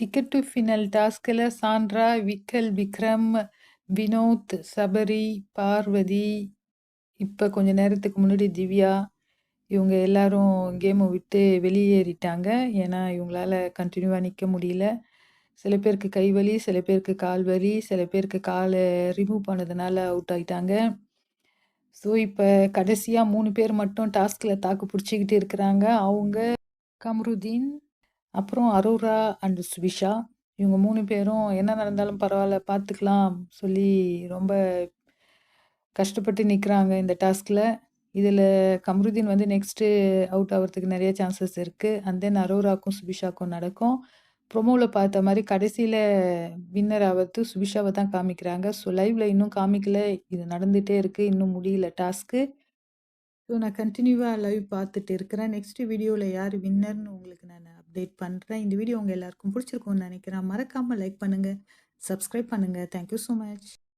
Ticket to finale டாஸ்கில் Sandra, விக்கல், விக்ரம், வினோத், சபரி, பார்வதி, இப்போ கொஞ்ச நேரத்துக்கு முன்னாடி திவ்யா, இவங்க எல்லாரும் கேமை விட்டு வெளியேறிட்டாங்க. ஏன்னா, இவங்களால கண்டினியூவாக நிற்க முடியல. சில பேருக்கு கை வலி, சில பேருக்கு கால் வலி, சில பேருக்கு காலை ரிமூவ் பண்ணதுனால அவுட் ஆகிட்டாங்க ஸோ, இப்போ கடைசியாக மூணு பேர் மட்டும் டாஸ்கில் தாக்கு பிடிச்சிக்கிட்டு இருக்கிறாங்க. அவங்க கம்ருதீன், அப்புறம் அரோரா அண்ட் சுபிஷா. இவங்க மூணு பேரும் என்ன நடந்தாலும் பரவாயில்ல பார்த்துக்கலாம் சொல்லி ரொம்ப கஷ்டப்பட்டு நிற்கிறாங்க இந்த டாஸ்கில் இதில் கமருதீன் வந்து நெக்ஸ்ட்டு அவுட் ஆகிறதுக்கு நிறைய சான்சஸ் இருக்குது அண்ட் தென் அரோராக்கும், சுபிஷாக்கும் நடக்கும். ப்ரொமோவில் பார்த்த மாதிரி கடைசியில் வின்னர் ஆகிறது சுபிஷாவை தான் காமிக்கிறாங்க. ஸோ, லைவ்ல இன்னும் காமிக்கல. இது நடந்துகிட்டே இருக்குது இன்னும் முடியல டாஸ்க்கு. ஸோ, நான் கண்டினியூவாக லைவ் பார்த்துட்டு இருக்கிறேன். நெக்ஸ்ட் வீடியோவில் யார் வின்னர்னு உங்களுக்கு நான் அப்டேட் பண்ணுறேன் இந்த வீடியோ உங்கள் எல்லாருக்கும் பிடிச்சிருக்கும்னு நினைக்கிறேன் மறக்காமல் லைக் பண்ணுங்கள் சப்ஸ்கிரைப் பண்ணுங்கள் தேங்க் யூ மச்.